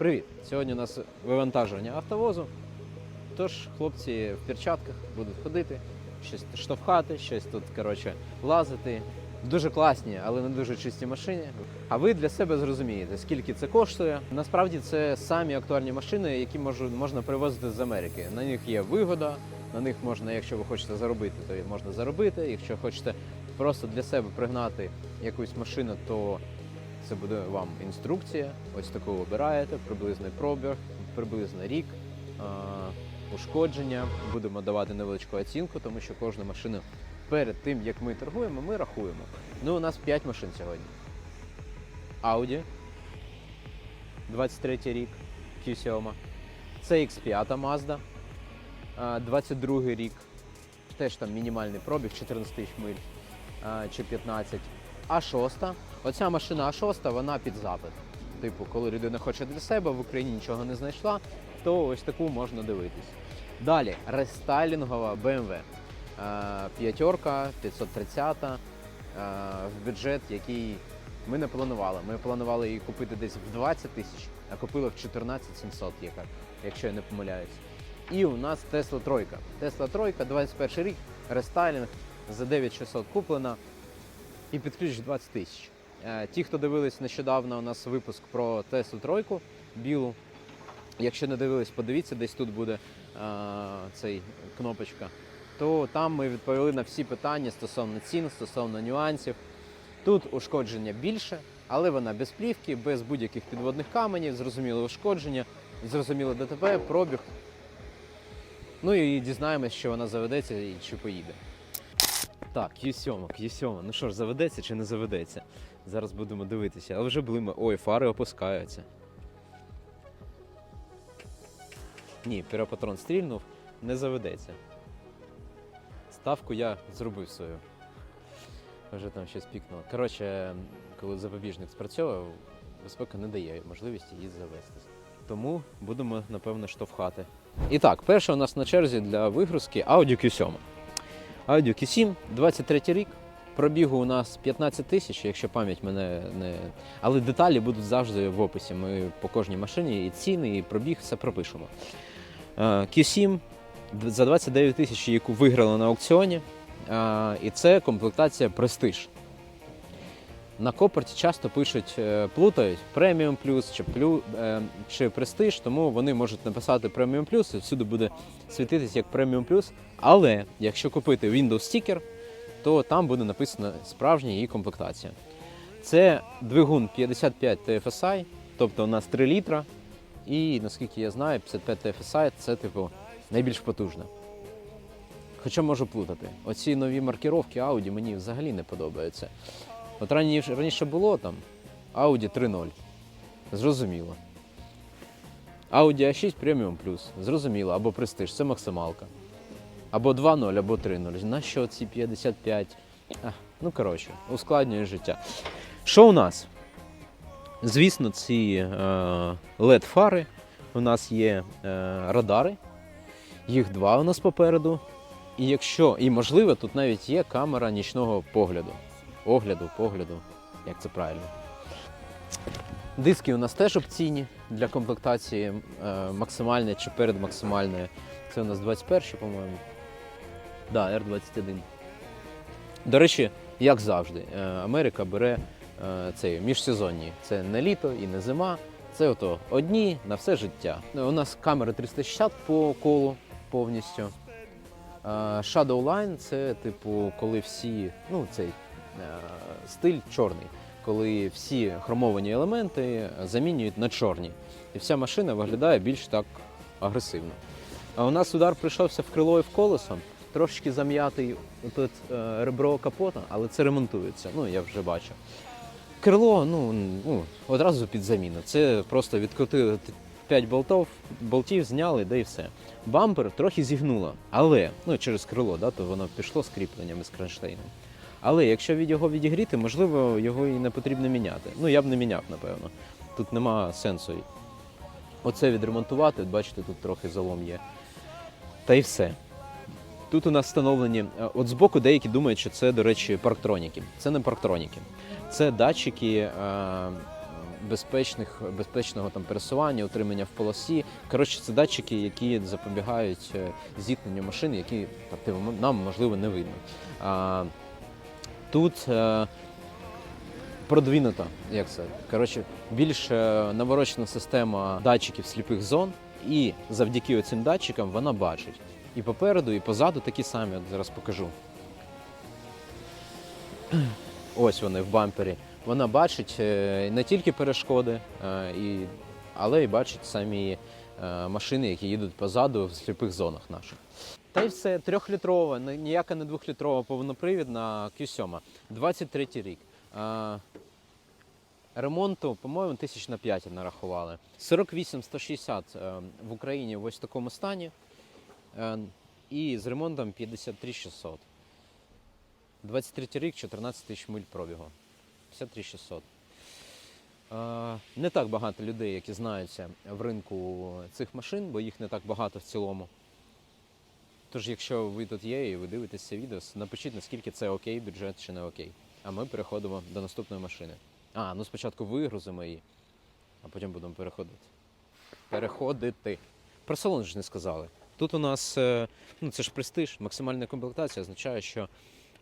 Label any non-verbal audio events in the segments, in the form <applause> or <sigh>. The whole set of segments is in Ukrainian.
Привіт! Сьогодні у нас вивантажування автовозу. Тож хлопці в перчатках будуть ходити, щось штовхати, щось тут коротше, лазити. Дуже класні, але не дуже чисті машини. А ви для себе зрозумієте, скільки це коштує. Насправді це самі актуальні машини, які можна привозити з Америки. На них є вигода, на них можна, якщо ви хочете заробити, то можна заробити. Якщо хочете просто для себе пригнати якусь машину, то це буде вам інструкція. Ось таку обираєте, приблизний пробіг, приблизно рік, а, ушкодження. Будемо давати невеличку оцінку, тому що кожну машину перед тим, як ми торгуємо, ми рахуємо. Ну, у нас 5 машин сьогодні. Audi, 23 рік, Q7. CX5 Mazda, 22 рік. Теж там мінімальний пробіг, 14 тисяч миль чи 15. А6. Оця машина А6, вона під запит. Типу, коли людина хоче для себе, в Україні нічого не знайшла, то ось таку можна дивитись. Далі рестайлінгова BMW. П'ятерка, 530 е, в бюджет, який ми не планували. Ми планували її купити десь в 20 тисяч, а купили в 14 700, яка, якщо я не помиляюсь. І у нас Tesla тройка. Tesla тройка, 21 рік, рестайлінг за 9600 куплена і під ключ 20 тисяч. Е, Ті, хто дивились нещодавно у нас випуск про Теслу тройку білу. Якщо не дивились, подивіться, десь тут буде е, цей кнопочка. То там ми відповіли на всі питання стосовно цін, стосовно нюансів. Тут ушкодження більше, але вона без плівки, без будь-яких підводних каменів, зрозуміле ушкодження, зрозуміло ДТП, пробіг. Ну і дізнаємось, що вона заведеться і чи поїде. Так, Q7, Q7. Ну що ж, заведеться чи не заведеться? Зараз будемо дивитися. Але вже були ми. Ой, фари опускаються. Ні, піропатрон стрільнув, не заведеться. Ставку я зробив свою. Вже там щось пікнуло. Коротше, коли запобіжник спрацьовував, безпека не дає можливості її завестись. Тому будемо, напевно, штовхати. І так, перше у нас на черзі для вигрузки Audi Q7. Audi Q7, 23 рік. Пробігу у нас 15 тисяч, якщо пам'ять мене не. Але деталі будуть завжди в описі. Ми по кожній машині і ціни, і пробіг все пропишемо. Е, Q7 за 29 тисяч, яку виграли на аукціоні. Е, І це комплектація Prestige. На копорті часто пишуть, е, плутають преміум плюс чи плю, чи престиж, тому вони можуть написати преміум плюс, і всюди буде світитись як преміум плюс. Але якщо купити Windows Sticker, то там буде написано справжня її комплектація. Це двигун 55 TFSI, тобто у нас 3 літра. І наскільки я знаю, 55 TFSI це типу найбільш потужна. Хоча можу плутати. Оці нові маркіровки Audi мені взагалі не подобаються. От раніше, раніше було там Audi 3.0. Зрозуміло. Audi A6 Premium Plus. Зрозуміло. Або Prestige, це максималка. Або 2.0, або 3.0. На що ці 55? А, ну, коротше, ускладнює життя. Що у нас? Звісно, ці е, LED-фари. У нас є е, радари. Їх два у нас попереду. І якщо, і можливо, тут навіть є камера нічного погляду. Огляду, погляду, як це правильно. Диски у нас теж опційні для комплектації е, максимальне чи передмаксимальне. Це у нас 21, по-моєму. Да, R21. До речі, як завжди, е, Америка бере е, цей міжсезонні. Це не літо і не зима. Це ото одні на все життя. Ну, У нас камери 360 по колу повністю. Е, Shadow Line це, типу, коли всі, ну, цей е, стиль чорний, коли всі хромовані елементи замінюють на чорні. І вся машина виглядає більш так агресивно. А у нас удар прийшовся в крило і в колесо, трошечки зам'ятий тут е, ребро капота, але це ремонтується. Ну, я вже бачу. Крило, ну, ну одразу під заміну. Це просто відкрутили 5 болтів, болтів зняли, да і все. Бампер трохи зігнуло, але ну, через крило, да, то воно пішло з кріпленням із кронштейном. Але якщо від його відігріти, можливо, його і не потрібно міняти. Ну, я б не міняв, напевно. Тут нема сенсу. Оце відремонтувати, бачите, тут трохи залом є. Та й все. Тут у нас встановлені, е, от збоку деякі думають, що це, до речі, парктроніки. Це не парктроніки. Це датчики е, безпечних, безпечного там пересування, утримання в полосі. Коротше, це датчики, які запобігають е, зіткненню машин, які тобто, нам можливо не видно. Тут продвинута, як це? Коротше, більш наворочена система датчиків сліпих зон, і завдяки цим датчикам вона бачить. І попереду, і позаду такі самі. От зараз покажу. <clears throat> Ось вони в бампері. Вона бачить е, не тільки перешкоди, е, але й бачить самі е, машини, які їдуть позаду в сліпих зонах наших. Та й все, трьохлітрова, ніяка не двохлітрова повнопривідна Q7, 23 рік. Ремонту, по-моєму, тисяч на 5 нарахували. 48-160 е, в Україні в ось такому стані. Е, І з ремонтом 53 600. 23 рік, 14 тисяч миль пробігу. 53 600. Е, Не так багато людей, які знаються в ринку цих машин, бо їх не так багато в цілому. Тож, якщо ви тут є і ви дивитесь це відео, напишіть, наскільки це окей, бюджет чи не окей. А ми переходимо до наступної машини. А, ну спочатку вигрузимо її, а потім будемо переходити. Переходити. Про салон ж не сказали. Тут у нас, е, ну це ж престиж, максимальна комплектація означає, що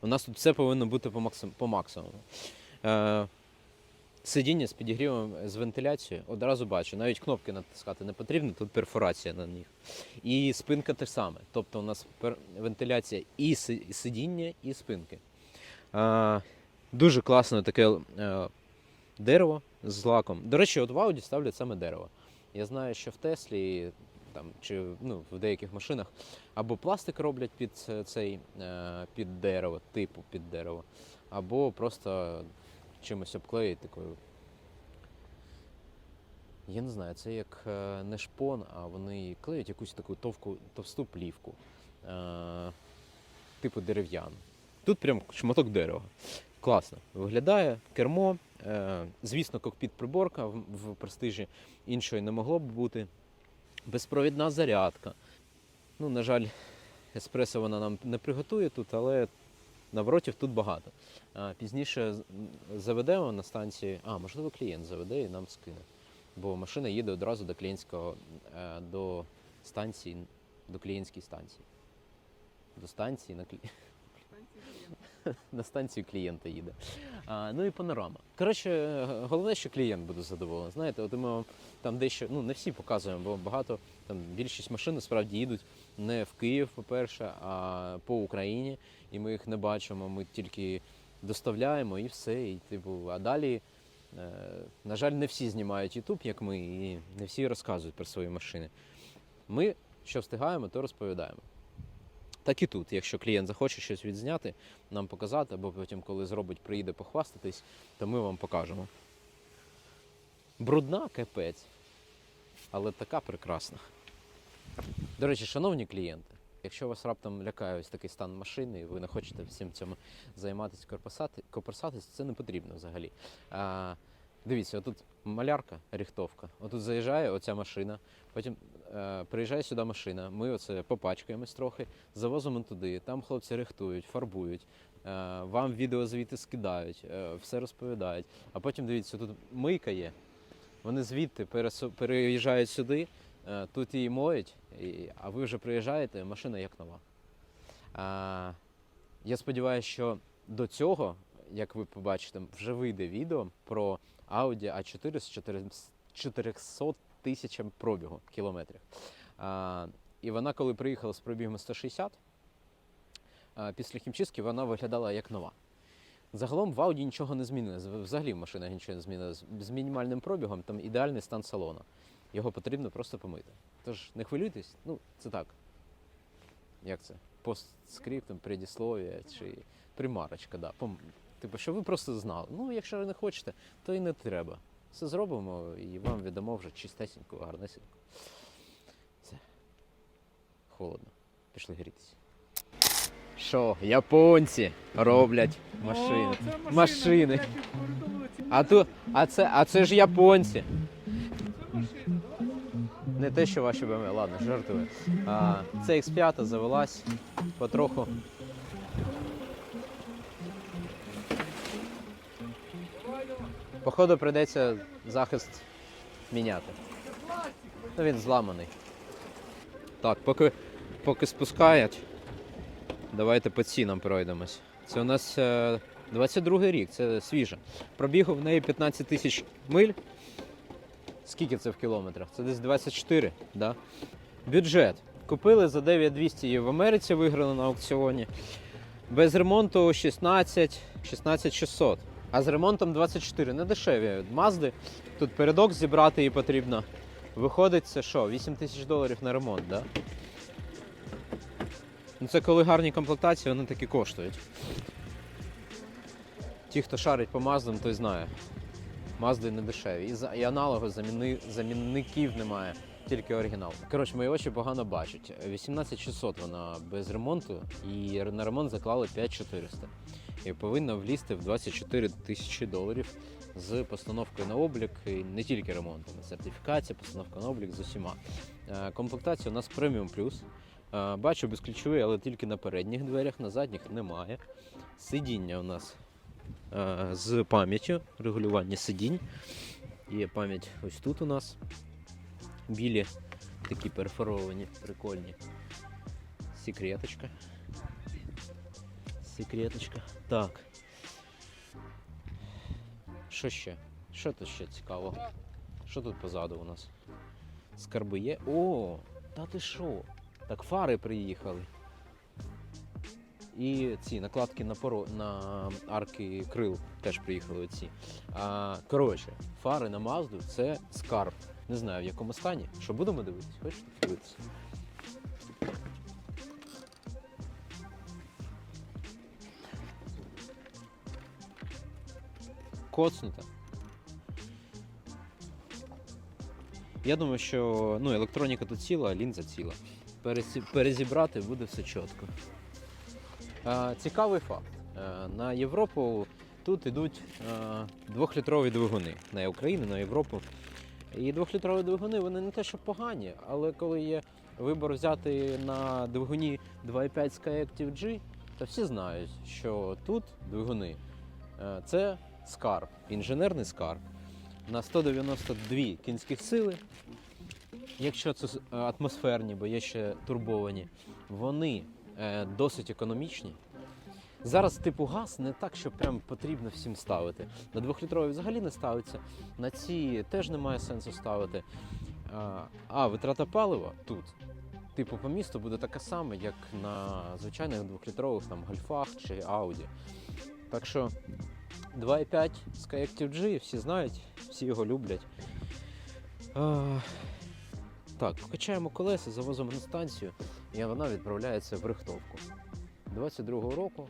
у нас тут все повинно бути по, максим, по максимуму. Е, сидіння з підігрівом з вентиляцією одразу бачу. Навіть кнопки натискати не потрібно, тут перфорація на них. І спинка те саме. Тобто у нас вентиляція і сидіння, і спинки. Е, дуже класне таке е, дерево з лаком. До речі, от в Audi ставлять саме дерево. Я знаю, що в Теслі там, чи ну, в деяких машинах або пластик роблять під цей е, під дерево, типу під дерево, або просто чимось обклеїть такою. Я не знаю, це як е, не шпон, а вони клеють якусь таку товку, товсту плівку, е, типу дерев'яну. Тут прям шматок дерева. Класно виглядає кермо. Е, звісно, кокпіт приборка в престижі іншої не могло б бути. Безпровідна зарядка. Ну, на жаль, еспресо вона нам не приготує тут, але наворотів тут багато. А, пізніше заведемо на станції. А, можливо, клієнт заведе і нам скине. Бо машина їде одразу до клієнтського е, до станції, до клієнтської станції. До станції на клі... <laughs> <laughs> на станцію клієнта їде. А, ну і панорама. Коротше, е, головне, що клієнт буде задоволений. Знаєте, от ми там дещо, ну не всі показуємо, бо багато там більшість машин насправді їдуть не в Київ, по-перше, а по Україні, і ми їх не бачимо. Ми тільки доставляємо і все. І, типу, а далі, е, на жаль, не всі знімають YouTube, як ми, і не всі розказують про свої машини. Ми що встигаємо, то розповідаємо. Так і тут, якщо клієнт захоче щось відзняти, нам показати, або потім, коли зробить, приїде похвастатись, то ми вам покажемо. Брудна капець, але така прекрасна. До речі, шановні клієнти, якщо вас раптом лякає ось такий стан машини, і ви не хочете всім цьому займатися, копирсатись, це не потрібно взагалі. Дивіться, отут малярка, ріхтовка. Отут заїжджає оця машина, потім е, приїжджає сюди машина, ми оце попачкаємось трохи, завозимо туди, там хлопці рихтують, фарбують, е, вам відеозвіти скидають, е, все розповідають. А потім дивіться, тут мийка є. Вони звідти переїжджають сюди, е, тут її моють, і- а ви вже приїжджаєте, машина як нова. А, я сподіваюся, що до цього, як ви побачите, вже вийде відео про Audi A4 з 400 400 тисячам пробігу кілометрів. І вона, коли приїхала з пробігом 160, а, після хімчистки вона виглядала як нова. Загалом в Audi нічого не змінилось. Взагалі в машинах нічого не змінилось. З мінімальним пробігом там ідеальний стан салону. Його потрібно просто помити. Тож не хвилюйтесь, ну це так. Як це? Постскриптом, предіслов'я чи примарочка, да. Типу, що ви просто знали. Ну, якщо ви не хочете, то і не треба. Все зробимо і вам віддамо вже чистесенько, гарнесенько. Все. Холодно. Пішли грітися. Що, японці роблять машини. О, Машини. А то, а це, а це ж японці. Не те, що ваші BMW, ладно, жартую. А, це X5 завелась потроху. Походу прийдеться захист міняти. Ну він зламаний. Так, поки, поки спускають, давайте по цінам пройдемось. Це у нас е, 22 рік, це свіже. Пробігу в неї 15 тисяч миль. Скільки це в кілометрах? Це десь 24, да? Бюджет. Купили за 9200 її в Америці, виграли на аукціоні. Без ремонту 16, 16600. А з ремонтом 24. Не дешеві. Мазди. Тут передок зібрати її потрібно. Виходить, це що, 8 тисяч доларів на ремонт, да? Ну це коли гарні комплектації, вони такі коштують. Ті, хто шарить по маздам, той знає. Мазди не дешеві. І, аналогу замінників немає, тільки оригінал. Коротше, мої очі погано бачать. 18600 вона без ремонту, і на ремонт заклали 5400. І повинна влізти в 24 тисячі доларів з постановкою на облік, і не тільки ремонтом, сертифікація, постановка на облік з усіма. Е, Комплектація у нас преміум плюс. Е, Бачу безключовий, але тільки на передніх дверях, на задніх немає. Сидіння у нас е, з пам'яттю, регулювання сидінь. Є пам'ять ось тут у нас. Білі, такі перфоровані, прикольні. Секреточка. Секреточка. Так. Що ще? Що тут ще цікаво? Що тут позаду у нас? Скарби є. О, та ти що? Так фари приїхали. І ці накладки на поро... на арки крил теж приїхали оці. А, коротше, фари на Мазду це скарб. Не знаю в якому стані. Що будемо дивитися? Хочете подивитися? Коцнута. Я думаю, що ну, електроніка тут ціла, а лінза ціла. Перезібрати буде все чітко. А, цікавий факт. Е, На Європу тут йдуть е, двохлітрові двигуни. На Україну, на Європу. І двохлітрові двигуни вони не те, що погані, але коли є вибор взяти на двигуні 2.5 Skyactiv G, то всі знають, що тут двигуни е, це скарб, інженерний скарб на 192 кінських сили. Якщо це е, атмосферні, бо є ще турбовані, вони е, досить економічні. Зараз типу газ не так, що прям потрібно всім ставити. На двохлітрові взагалі не ставиться, на ці теж немає сенсу ставити. А, витрата палива тут, типу, по місту буде така сама, як на звичайних двохлітрових там гольфах чи Audi. Так що 2.5 Skyactiv G, всі знають, всі його люблять. А, так, качаємо колеса, завозимо на станцію, і вона відправляється в рихтовку. 22-го року.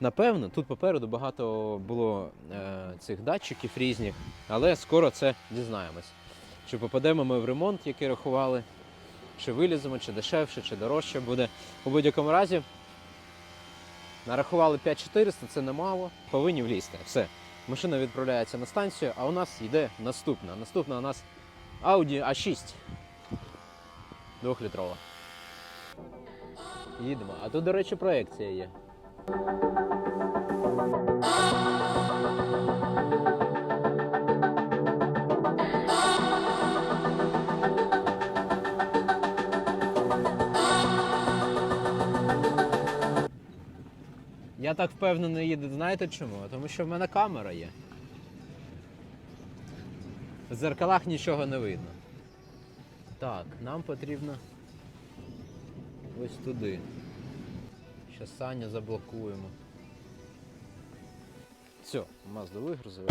Напевно, тут попереду багато було е, цих датчиків різних, але скоро це дізнаємось. Чи попадемо ми в ремонт, який рахували, чи виліземо, чи дешевше, чи дорожче буде. У будь-якому разі нарахували 5400, це немало, повинні влізти. Все. Машина відправляється на станцію, а у нас йде наступна. Наступна у нас Audi A6. Двохлітрова. Їдемо. А тут, до речі, проекція є. Я так впевнено їду, знаєте чому? Тому що в мене камера є. В зеркалах нічого не видно. Так, нам потрібно ось туди. Щас Саню заблокуємо. Все, Мазду вигрузили.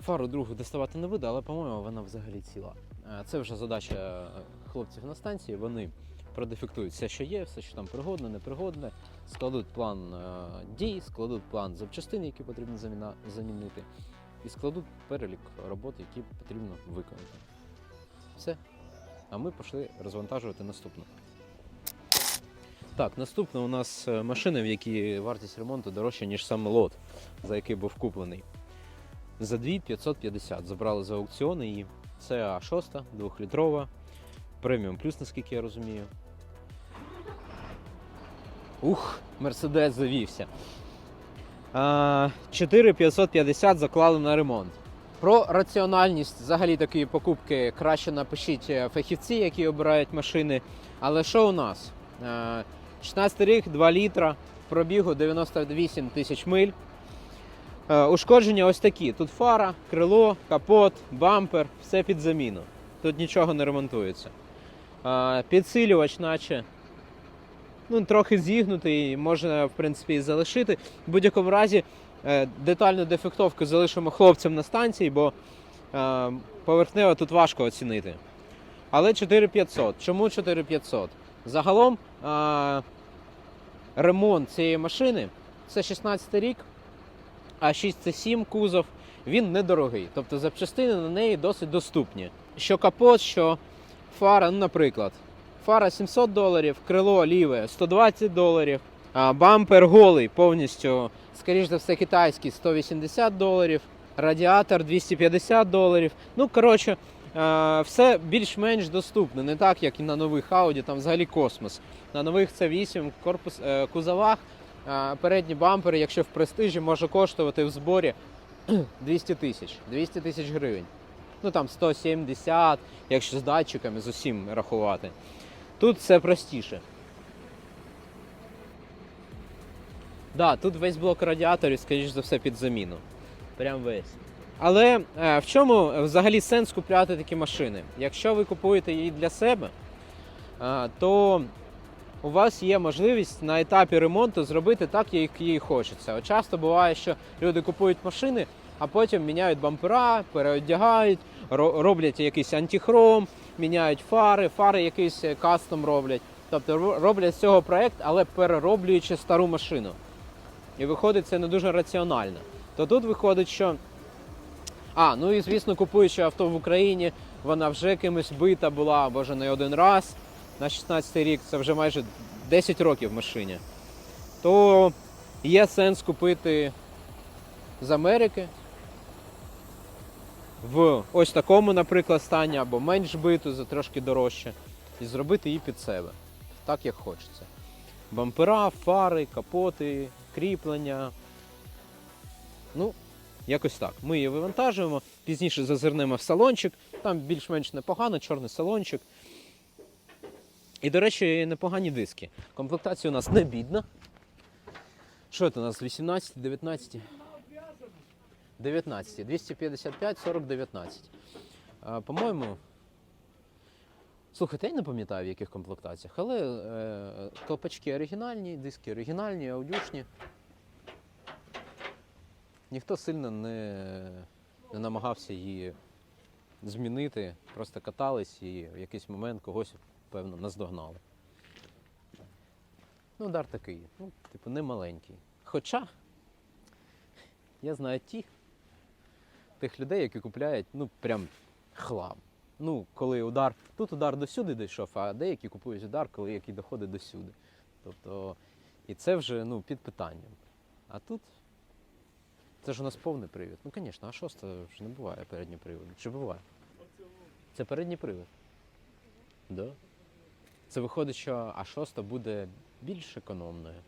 Фару другу доставати не буде, але, по-моєму, вона взагалі ціла. Е, Це вже задача е, хлопців на станції. Вони продефектують все, що є, все, що там пригодне, непригодне, складуть план е, дій, складуть план запчастин, які потрібно замінити, і складуть перелік робот, які потрібно виконати. Все. А ми пішли розвантажувати наступну. Так, наступна у нас е, машина, в якій вартість ремонту дорожча, ніж сам лот, за який був куплений. За 2550 забрали за аукціон і це А6, 2-літрова, преміум плюс, наскільки я розумію. Ух, Мерседес завівся. 4550 заклали на ремонт. Про раціональність взагалі такої покупки краще напишіть е, фахівці, які обирають машини. Але що у нас? Е, 16 рік, 2 літра, пробігу 98 тисяч миль. Е, Ушкодження ось такі: тут фара, крило, капот, бампер, все під заміну. Тут нічого не ремонтується. Е, Підсилювач, наче ну, трохи зігнутий, можна, в принципі, і залишити. В будь-якому разі е, детальну дефектовку залишимо хлопцям на станції, бо поверхнево тут важко оцінити. Але 4500. Чому 4500? Загалом ремонт цієї машини це 16 рік, а 6 це 7 кузов. Він недорогий. Тобто запчастини на неї досить доступні. Що капот, що фара, ну, наприклад. Фара 700 доларів, крило ліве 120 доларів, а бампер голий повністю, скоріш за все, китайський 180 доларів, радіатор 250 доларів. Ну, коротше, все більш-менш доступно, не так, як і на нових Audi, там взагалі космос. На нових це 8 корпус, е, кузовах. е, Передні бампери, якщо в престижі, може коштувати в зборі <clears throat> 200 тисяч 200 тисяч гривень. Ну там 170, якщо з датчиками, з усім рахувати. Тут все простіше. Да, тут весь блок радіаторів, скоріш за все, під заміну. Прям весь. Але е, в чому взагалі сенс купляти такі машини? Якщо ви купуєте її для себе, е, то у вас є можливість на етапі ремонту зробити так, як їй хочеться. От часто буває, що люди купують машини, а потім міняють бампера, переодягають, роблять якийсь антихром, міняють фари, фари якийсь е, кастом роблять. Тобто роблять з цього проект, але перероблюючи стару машину. І виходить це не дуже раціонально. То тут виходить, що. А, ну і звісно, купуючи авто в Україні, вона вже кимось бита була, може не один раз. На 16 рік це вже майже 10 років в машині. То є сенс купити з Америки в ось такому, наприклад, стані, або менш биту за трошки дорожче, і зробити її під себе, так як хочеться. Бампера, фари, капоти, кріплення. Ну, якось так. Ми її вивантажуємо, пізніше зазирнемо в салончик, там більш-менш непогано, чорний салончик. І, до речі, непогані диски. Комплектація у нас не бідна. Що це у нас? 18, 19? 19. 255, 40, 19. По-моєму. Слухайте, я не пам'ятаю в яких комплектаціях, але е, колпачки оригінальні, диски оригінальні, аудюшні. Ніхто сильно не, не намагався її змінити, просто катались і в якийсь момент когось, певно, наздогнали. Ну, удар такий, ну, типу, не маленький. Хоча я знаю ті, тих людей, які купляють, ну, прям хлам. Ну, коли удар, тут удар до сюди дійшов, а деякі купують удар, коли який доходить до сюди. Тобто, і це вже ну, під питанням. А тут це ж у нас повний привід. Ну, звісно, а шоста ж не буває передній привід. Чи буває? Це передній привід. Да. Це виходить, що а шоста буде більш економною.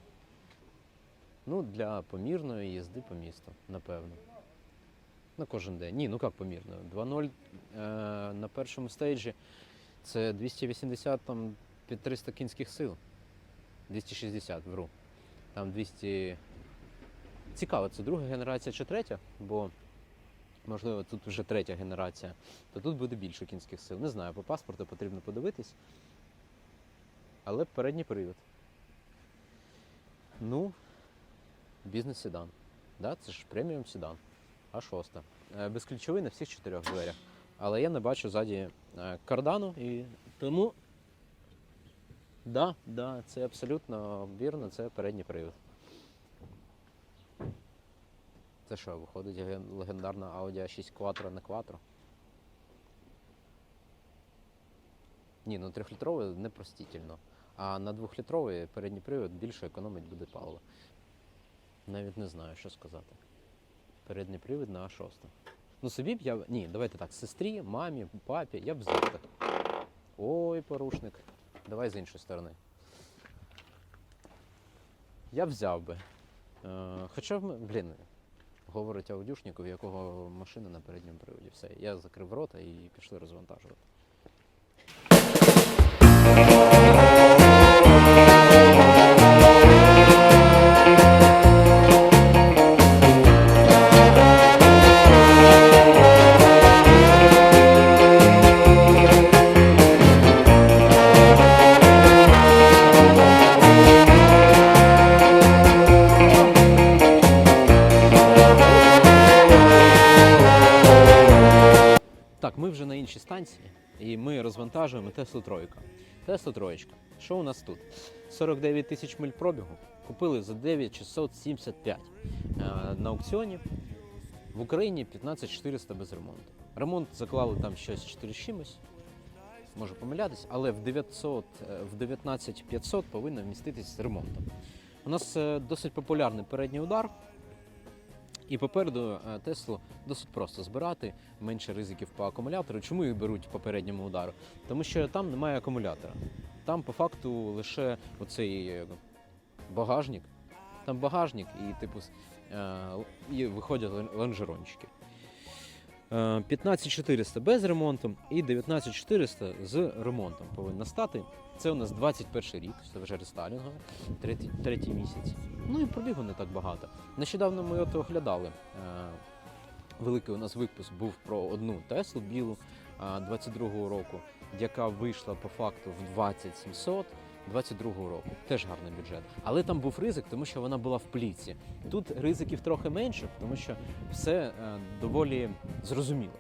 Ну, для помірної їзди по місту, напевно. На кожен день. Ні, ну як помірно. 2.0 е, на першому стейджі це 280 там, під 300 кінських сил. 260, вру. Там 200. Цікаво, це друга генерація чи третя, бо можливо тут вже третя генерація, то тут буде більше кінських сил. Не знаю, по паспорту потрібно подивитись. Але передній привід. Ну, бізнес-седан. Да, це ж преміум седан. А шоста. Е, Безключовий на всіх чотирьох дверях. Але я не бачу ззаді е, кардану і тому. Да, да, це абсолютно вірно, це передній привід. Це що, виходить легендарна Audi a 6 Quattro на Quattro? Ні, ну трьохлітровий непростительно. А на двохлітровий передній привід більше економить буде паливо. Навіть не знаю, що сказати. Передній привід на А6. Ну собі б я. Ні, давайте так, сестрі, мамі, папі, я б взяв так. Ой, порушник. Давай з іншої сторони. Я б взяв би. Е, хоча, м- блін, говорить аудюшник, в якого машина на передньому приводі. Все, я закрив рота і пішли розвантажувати. Теслу Тройка. Тесла Троєчка. Що у нас тут? 49 тисяч миль пробігу. Купили за 9675 е, на аукціоні. В Україні 15400 без ремонту. Ремонт заклали там щось 4 з чимось. Можу помилятись, але в 900, е, в 19500 повинно вміститись з ремонтом. У нас е, досить популярний передній удар. І попереду е, Теслу досить просто збирати, менше ризиків по акумулятору. Чому їх беруть по передньому удару? Тому що там немає акумулятора. Там по факту лише оцей е, багажник. Там багажник і типу е, і виходять. Е, 15400 без ремонту і 19400 з ремонтом повинна стати. Це у нас 21 рік, це вже рестайлінгове, третій, третій місяць. Ну і пробігу не так багато. Нещодавно ми от оглядали. е, Великий у нас випуск був про одну Теслу білу а, 22-го року, яка вийшла по факту в 20700 22-го року. Теж гарний бюджет. Але там був ризик, тому що вона була в пліці. Тут ризиків трохи менше, тому що все е, доволі зрозуміло.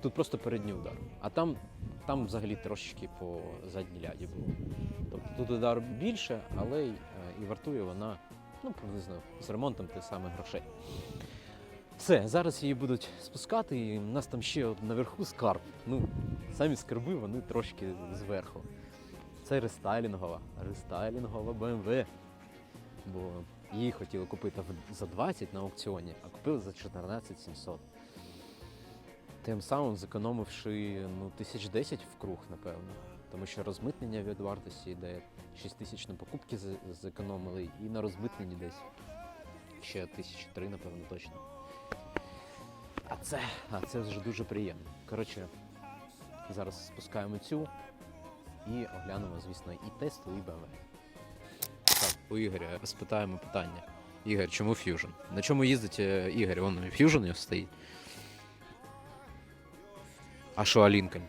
Тут просто передній удар. А там, там взагалі трошечки по задній ляді було. Тобто тут удар більше, але е, і вартує вона ну, приблизно з ремонтом тих самих грошей. Все, зараз її будуть спускати, і в нас там ще наверху скарб. Ну, самі скарби вони трошки зверху. Це рестайлінгова, рестайлінгова BMW. Бо її хотіли купити за 20 на аукціоні, а купили за 14 700. Тим самим зекономивши ну, тисяч 10 в круг, напевно. Тому що розмитнення від вартості йде 6 тисяч на покупки зекономили, і на розмитненні десь ще тисячі три, напевно, точно. А це, а це вже дуже приємно. Коротше, зараз спускаємо цю і оглянемо, звісно, і Теслу, і BMW. Так, у Ігоря спитаємо питання. Ігор, чому Fusion? На чому їздить е, Ігор? Вон Fusion стоїть. А що, а Лінкольн?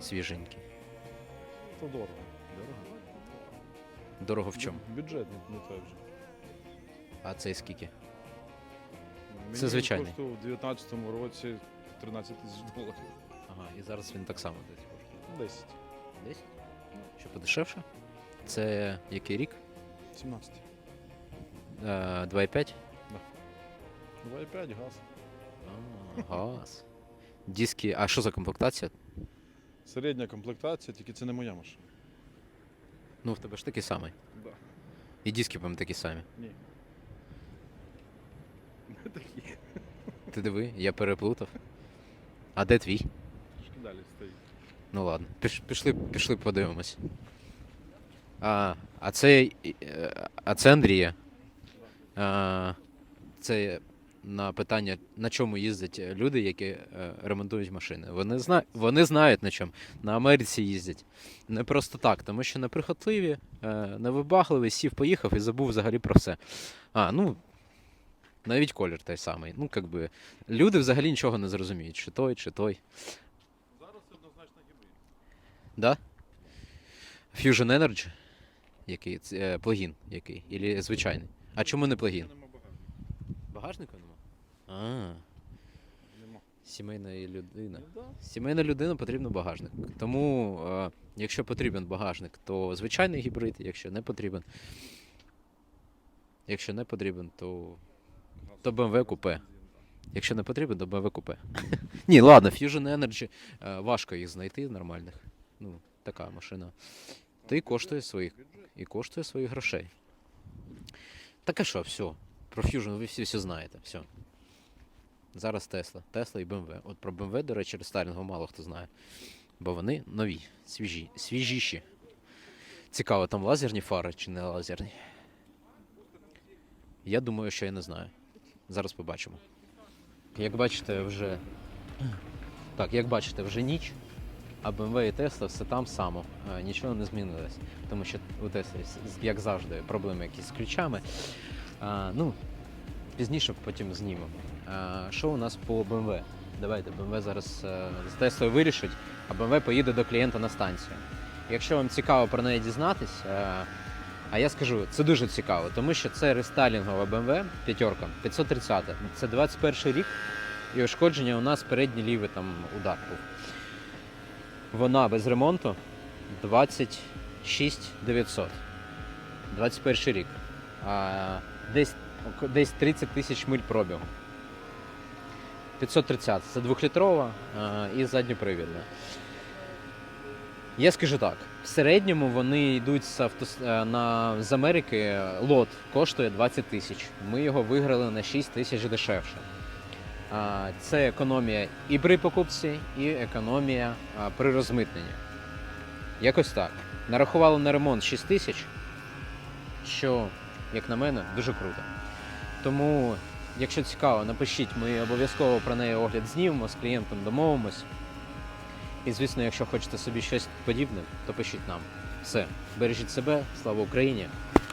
Свіженький. То дорого. Дорого. Дорого в чому? Бюджет не, не той вже. А це скільки? Мені Це звичайний. коштував у 19 році 13 тисяч доларів. Ага, і зараз він так само десь коштує. 10. 10? Що подешевше? Це який рік? 17. Е, 2,5? 2,5 газ. А, Газ. Диски. А що за комплектація? Середня комплектація, тільки це не моя машина. Ну, в тебе ж такий самий. Да. І диски, по-моєму, такі самі. Ні. Не такі. Ти диви, я переплутав. А де твій? Трошки далі стоїть. Ну ладно, піш, пішли, пішли подивимось. А, а це. е, А це Андрія. А, це на питання, на чому їздять люди, які е, ремонтують машини. Вони, зна... Вони знають на чому. На Америці їздять. Не просто так, тому що неприхотливі, е, невибагливі, сів, поїхав і забув взагалі про все. А, ну. Навіть колір той самий. Ну, як би, люди взагалі нічого не зрозуміють, чи той, чи той. Зараз однозначно гібрид. Да? Fusion Energy? Який? Це, е, плагін який? Ілі звичайний? А чому не плагін? Багажника нема? А, Нема. сімейна людина. Ну, да. Сімейна людина потрібен багажник. Тому, е, якщо потрібен багажник, то звичайний гібрид, якщо не потрібен. Якщо не потрібен, то. То BMW купе. Якщо не потрібен, то BMW купе. <laughs> Ні, ладно, Fusion Energy е, важко їх знайти нормальних. Ну, така машина. Та й коштує своїх. І коштує своїх грошей. Так а що, все. Про Fusion ви всі все знаєте. Все. Зараз Тесла. Тесла і BMW. От про BMW, до речі, рестайлінгу мало хто знає. Бо вони нові, свіжі, свіжіші. Цікаво, там лазерні фари чи не лазерні? Я думаю, що я не знаю. Зараз побачимо. Як бачите, вже. Так, як бачите, вже ніч, а BMW і Tesla все там само. Е, Нічого не змінилось. Тому що у Tesla, як завжди, проблеми якісь з ключами. А, ну, пізніше потім знімемо. А, що у нас по BMW? Давайте, BMW зараз е, з Теслою вирішить, а BMW поїде до клієнта на станцію. Якщо вам цікаво про неї дізнатись, е, а я скажу, це дуже цікаво, тому що це рестайлінгова BMW п'ятерка 530. Це 21 рік, і ушкодження у нас передній лівий там удар був. Вона без ремонту 26 900. 21 рік. Десь, десь 30 тисяч миль пробігу. 530 це двохлітрова а, і задньопривідна. Я скажу так: в середньому вони йдуть з, автос... е, на... з Америки. Лот коштує 20 тисяч. Ми його виграли на 6 тисяч дешевше. Це економія і при покупці, і економія при розмитненні. Якось так. Нарахували на ремонт 6 тисяч, що, як на мене, дуже круто. Тому, якщо цікаво, напишіть, ми обов'язково про неї огляд знімемо, з клієнтом домовимось. І, звісно, якщо хочете собі щось подібне, то пишіть нам. Все, бережіть себе, слава Україні!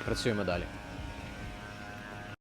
Працюємо далі.